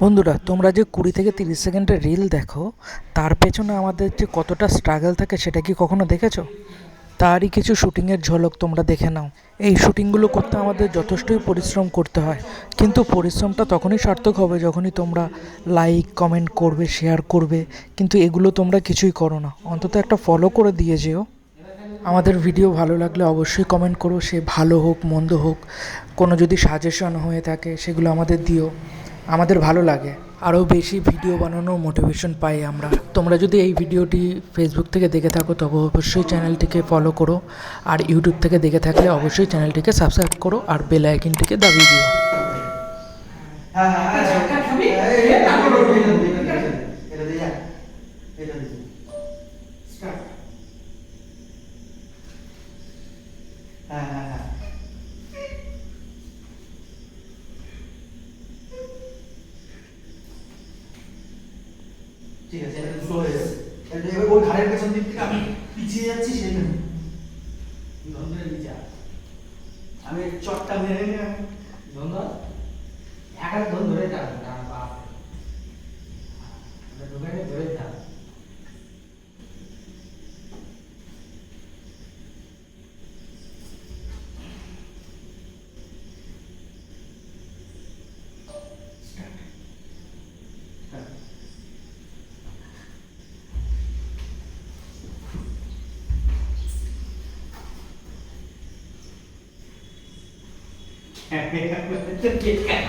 বন্ধুরা, তোমরা যে কুড়ি থেকে তিরিশ সেকেন্ডের রিল দেখো, তার পেছনে আমাদের যে কতটা স্ট্রাগল থাকে সেটা কি কখনো দেখেছ? তারই কিছু শুটিংয়ের ঝলক তোমরা দেখে নাও। এই শুটিংগুলো করতে আমাদের যথেষ্টই পরিশ্রম করতে হয়। কিন্তু পরিশ্রমটা তখনই সার্থক হবে যখনই তোমরা লাইক কমেন্ট করবে শেয়ার করবে। কিন্তু এগুলো তোমরা কিছুই করো না। অন্তত একটা ফলো করে দিয়ে যেও। আমাদের ভিডিও ভালো লাগলে অবশ্যই কমেন্ট করো সে ভালো হোক মন্দ হোক কোনো যদি সাজেশন হয়ে থাকে সেগুলো আমাদের দিও আমাদের ভালো লাগে আরও বেশি ভিডিও বানানোর মোটিভেশন পাই আমরা তোমরা যদি এই ভিডিওটি ফেসবুক থেকে দেখে থাকো তবে অবশ্যই চ্যানেলটিকে ফলো করো আর ইউটিউব থেকে দেখে থাকলে অবশ্যই চ্যানেলটিকে সাবস্ক্রাইব করো আর বেল আইকনটিকে দাবিয়ে দিও হ্যাঁ হ্যাঁ হ্যাঁ ঝটকা খাবি? এই, এই, এটা এটা করো, দিয়ে, এটা এটা দিয়ে, দিয়ে, এটা দিয়ে যা। এটা দিয়ে। Start. হ্যাঁ হ্যাঁ হ্যাঁ ঠিক আছে এটা হয়ে গেছে আমি পিছিয়ে যাচ্ছি সেই জন্য ধন্দরে বিচার আমি চটটা মেরে নিয়ে ধন্দ এক ধন ধরে থাক แข่งกันจะกินกัน